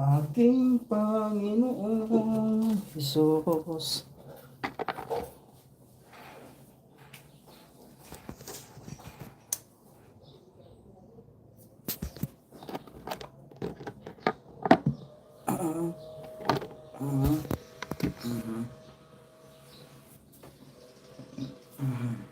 Aking Panginoong Jesus. Mhm. Mhm.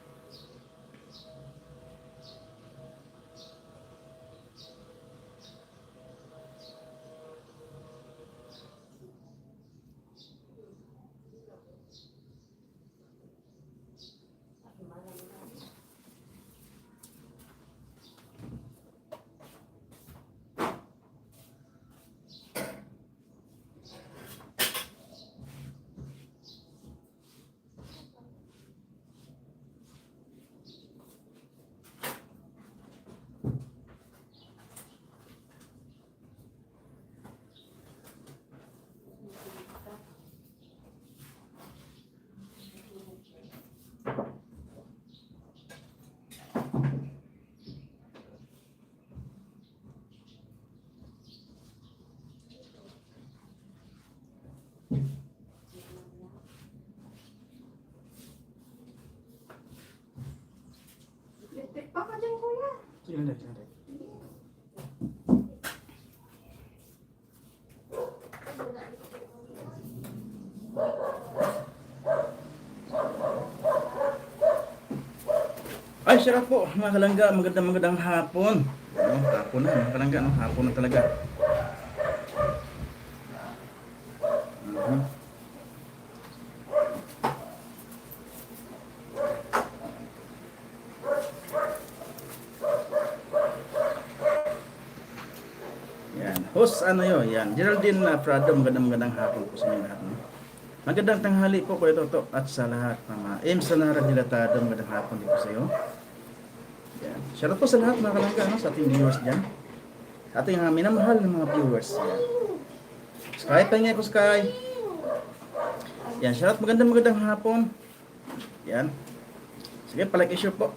Ay, sarap po, mga kalangga. Magandang magandang hapon. Ano, hapon na, mga kalangga. No? Hapon na talaga. Mhm. Yan. Host, ano yun? Yan. Geraldine uh, Prado, magandang magandang hapon po sa inyo lahat. No? Magandang tanghali po Kuya Toto at sa lahat mga M sa Nara Dilatado, magandang hapon din po sa iyo. Yan. Shoutout po sa lahat mga kalangga, no? sa ating viewers dyan. Sa ating uh, minamahal ng mga viewers. Yan. Sky, pahingay ko Sky. Yan, shoutout magandang magandang hapon. Yan. Sige, palike issue po.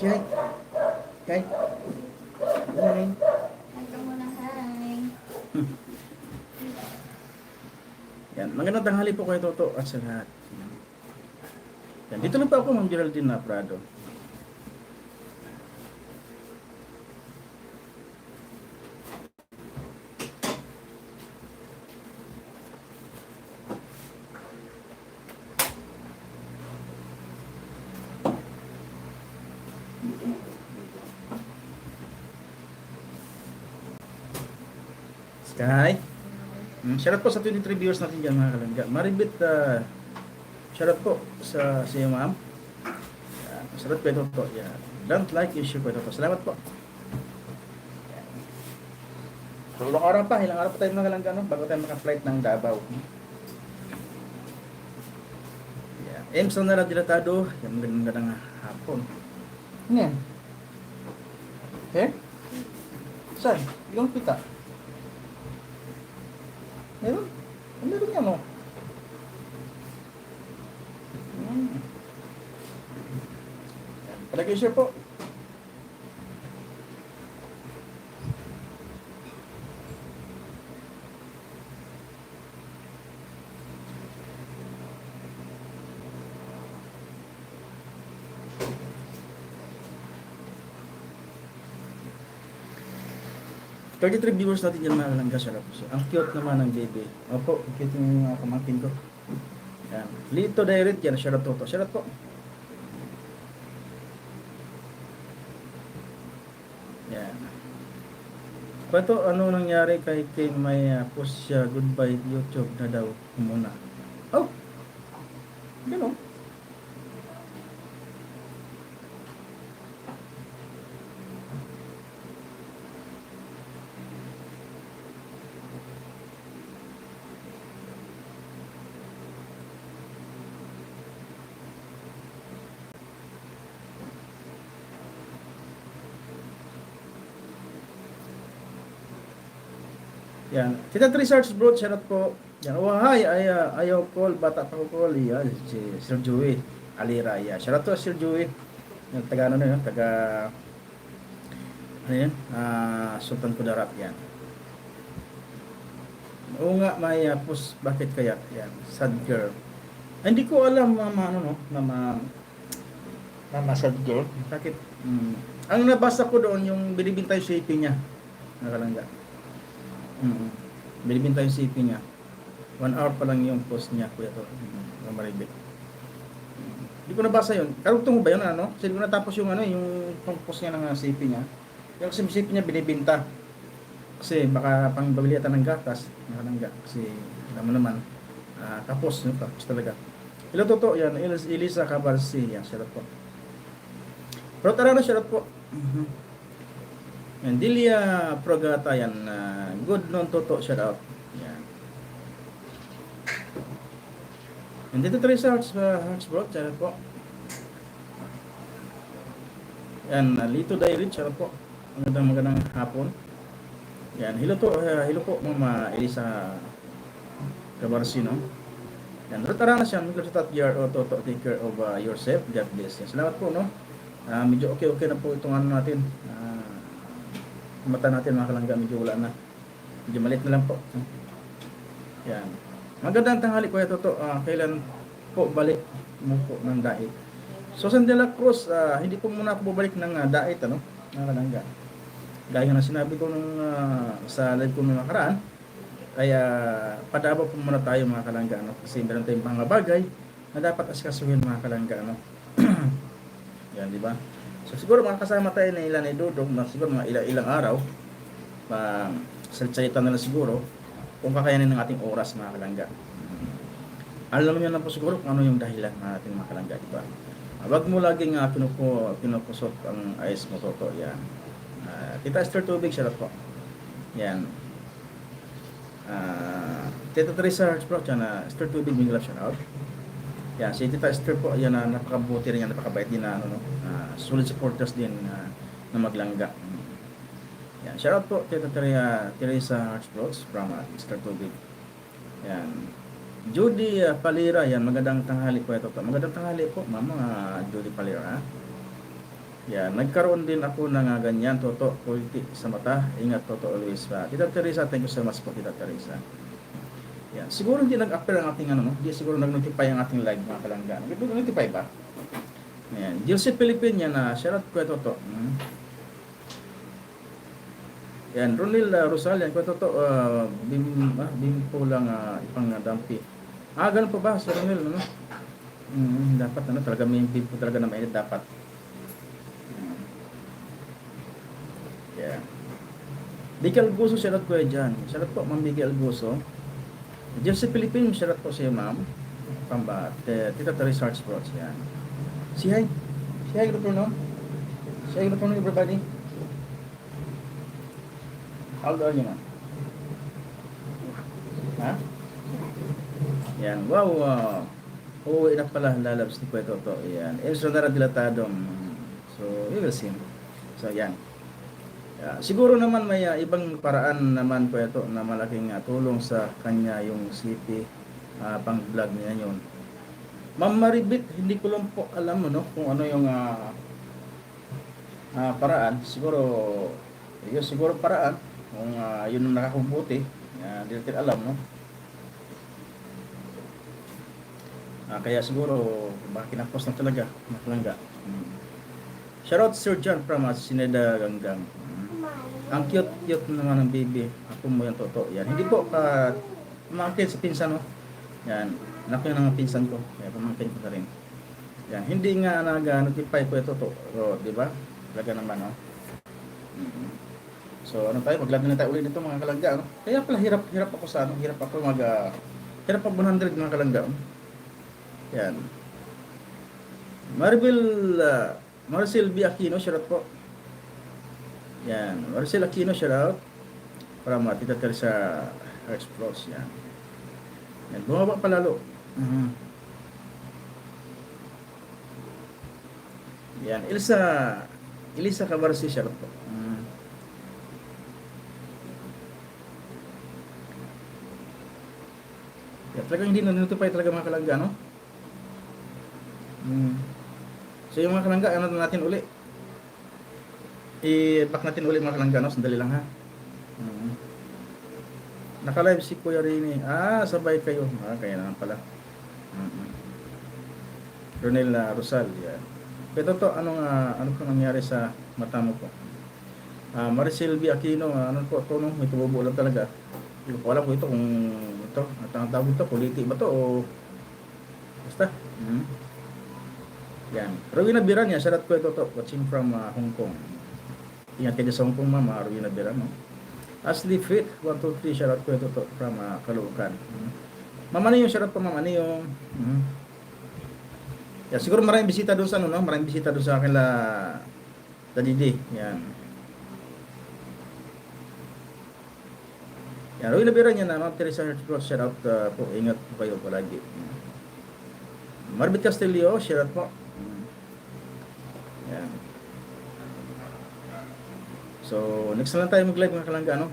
Sige. Kay. Kay. Ito muna, hi. Yan, magandang tanghali po kayo Toto at sa lahat. Yan, dito lang po ako, Ma'am Geraldine na Prado. Sky. Mm, shoutout po sa 23 viewers natin dyan mga kalangga. Maribit, uh, shoutout po sa iyo ma'am. Yan, shoutout po ito po. Yan. Don't like issue po ito po. Salamat po. Yan. So, ilang pa, ilang araw pa tayo mga kalangga no? bago tayo maka-flight ng Davao. Yan. Ems na lang dilatado. Yan, magandang magandang hapon. Ano yan? Eh? Saan? Yung pita. Meron? Ang meron yan, oh. Hmm. Palagay siya po. Thirty-three viewers natin dyan mga kalangga sarap. So, ang cute naman ng baby. Opo, cute yung mga pamangkin ko. Yan. Lito Direct yan, shoutout po to. Shoutout po. Yan. Pato, ano nangyari kay Kim may uh, post siya goodbye YouTube na daw muna. Oh! Ganun. Yan. Kita three search bro, shoutout po. Yan. Oh, hi, ay, uh, ayaw call, bata pa ko call. Yan, si Sir Joey Alira. Yan. Shoutout to Sir Joey. Yung taga ano na yun, taga Ano yan? Ah, Sultan Kudarat yan. Oo nga, may uh, pus, bakit kaya? Yan, sad girl. Hindi ko alam, mama, ano, no, mama, mama sad girl. Bakit? Mm. Ang nabasa ko doon, yung binibintay CP niya. Nakalangga. Mm. Binibintay yung CP niya. One hour pa lang yung post niya, kuya to. Mm. Ng Maribik. Mm. Hindi ko nabasa yun. Karugtong ba yun, ano? Kasi ko natapos yung, ano, yung post niya ng uh, CP niya. Yung CP niya, binibinta. Kasi baka pang babiliatan ng gatas, nakalangga. Kasi alam mo naman, ah, tapos, no? tapos talaga. Ilo totoo yan, Elis- Elisa Cabarsi, yan, shout out po. Pero tara na, shout out po. Mhm. Yan, Dilia Progata, yan, ah, good non toto, shout out. Yan. And dito Teresa Hearts, uh, Hearts bro, shout out po. Yan, uh, Lito Diary, shout out po. Magandang magandang hapon. Yan, hello to, uh, hello po Mama Elisa Cabarsino. Yan, tara na siya, Microsoft at year o to, take care of uh, yourself. God bless. Yan, salamat po, no? Ah, medyo okay-okay na po itong ano natin. Ah, mata natin mga kalangga, medyo wala na. Medyo maliit na lang po. Yan. Magandang tanghali, Kuya Toto. Ah, kailan po balik mo po ng dait? So, San de la Cruz, ah, hindi po muna ako bubalik ng ah, dait, ano? Mga kalangga gaya na sinabi ko nung ah, sa live ko nung nakaraan, kaya padaba po muna tayo mga kalangga ano, kasi meron tayong mga bagay na dapat asikasuhin mga kalangga ano. Yan, di ba? So siguro makakasama tayo na ilan ni Dudong, siguro mga ilang, ilang araw, pa salita na lang siguro kung kakayanin ng ating oras mga kalangga. Alam niyo na po siguro kung ano yung dahilan ng ating mga kalangga, di ba? Ah, Wag mo laging uh, pinupo, pinukusot ang ayos mo toto, yan. Ah, Tita Esther Tubig, shout out po. Yan. Ah, Tita Teresa Hearts Pro, yan na Esther Tubig, may love shout out. Yan, si Tita Esther po, yan na napakabuti rin yan, napakabait din na, ano, no? Ah, solid supporters din na, na maglangga. Yan, shout out po Tita Teresa, Teresa Hearts Pro from uh, Esther Tubig. Yan. Judy uh, Palira, yan, magandang tanghali po ito. Magandang tanghali po, mama uh, Judy Palira. Ha? Yan, nagkaroon din ako ng uh, ganyan, toto, kulti sa mata. Ingat, toto, always. Uh, Tita Teresa, thank you so much po, Tita Teresa. Yan, siguro hindi nag-appear ang ating ano, no? Hindi siguro nag-notify ang ating live mga kalangga. Nag-notify ba? Yan, Jilsi Philippine yan, uh, shout out toto. Hmm. Yan, Ronil uh, Rosal, yan, ko toto, uh, bim, ah, bim po lang uh, ipang uh, dampi. Ah, ganun pa ba, si Ronil, ano? Hmm, dapat, ano, talaga may bim po talaga na mainit, dapat. Yeah. Bigel Guso, shoutout ko dyan. Shoutout po, Ma'am Bigel Guso. Diyan sa Philippines, shoutout po sa iyo, Ma'am. Pamba, Tita Teresa Arts Bros. Yan. Si hi. Si hi, good afternoon. Si hi, good afternoon, everybody. How old are you, ma'am? Ha? Yan. Wow. Uh, Uuwi na pala lalabs ni Kuya Toto. Yan. Elso na dilatadong. So, you will see. So, yan. Yeah, siguro naman may ah, ibang paraan naman po ito na malaking ah, tulong sa kanya yung CP ah, pang vlog niya yun. Ma'am Maribit, hindi ko lang po alam ano, kung ano yung ah, ah, paraan. Siguro, yun siguro paraan. Kung ah, yun ang nakakumputi, uh, hindi natin alam, no? Ah, kaya siguro, baka kinapos na talaga, nakalangga. Hmm. Shoutout Sir John from uh, Sineda Ganggang. Ang cute-cute naman ng baby. Ako mo yung totoo. Yan. Hindi po ka pamangkin sa pinsan no. Yan. Anak yun ng pinsan ko. Kaya pamangkin ko na rin. Yan. Hindi nga nag-notify ko ito to. O, di ba? Talaga naman no. Mhm. So ano tayo, mag-log na tayo ulit dito mga kalangga. No? Kaya pala hirap hirap ako sa ano, hirap ako mag uh, hirap ako 100 mga kalangga. no? Yan. Maribel uh, Marcel B. Aquino, shoutout po. Yan. Marcel Aquino, shout out. From uh, Tita Teresa Plus. Yan. Yan. Bumaba pa lalo. Mhm. Yan. Elsa, Elisa Cabarsi, shout out po. Mhm. Yan. Talagang hindi na-notify talaga mga kalangga, no? Hmm. So yung mga kalangga, ano na natin uli? I-back natin ulit mga kalangga, no? Sandali lang ha. Mm. Naka-live si Kuya Rini. Ah, sabay kayo. Ah, kaya naman pala. Mm-mm. Ronel uh, Rosal, yan. Pero to, anong, ah, ano po nangyari sa mata mo po? Ah, Maricel B. Aquino, ah, ano po, to, no? May tumubo lang talaga. Hindi ko alam ko ito kung ito, at ang tawag ito, kuliti ba to o basta. Mm. Yan. Rowena Biran niya, shout out ko ito to, watching from ah, Hong Kong. Ingat kayo sa Hong Kong, mama, Rowena Biran, no? Ashley Fit, 1, 2, 3, shout out ko to, from uh, Caloocan. Mm. Mama yung shout out po, mama na yung... Mm. Yeah, siguro maraming bisita doon sa ano, no? Maraming bisita doon sa akin la Dadidi. Yan. Yan, Roy Labira niya na, Ma'am Teresa Hertzcross, shout out uh, po. Ingat po kayo palagi. Marbit Castillo, shout out po. Yan. So, next na lang tayo mag-live mga kalangga, ano?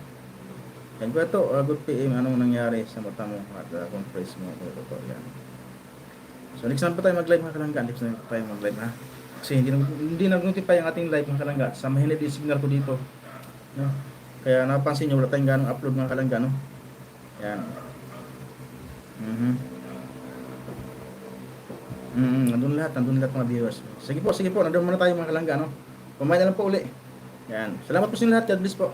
Yan ko ito, uh, good PM, anong nangyari sa mata mo at uh, conference mo. Ito, ito, yan. So next time pa tayo mag-live mga kalangga. Next time pa tayo mag-live ha. Kasi hindi, hindi nag-notify ang ating live mga kalangga. Samahin na din yung signal ko dito. No? Kaya napansin nyo, wala tayong ganong upload mga kalangga. No? Yan. Mhm. Mm, nandun lahat, nandun lahat mga viewers. Sige po, sige po, nandun muna tayo mga kalangga. No? Kumain na lang po uli. Yan. Salamat po sa lahat. God bless po.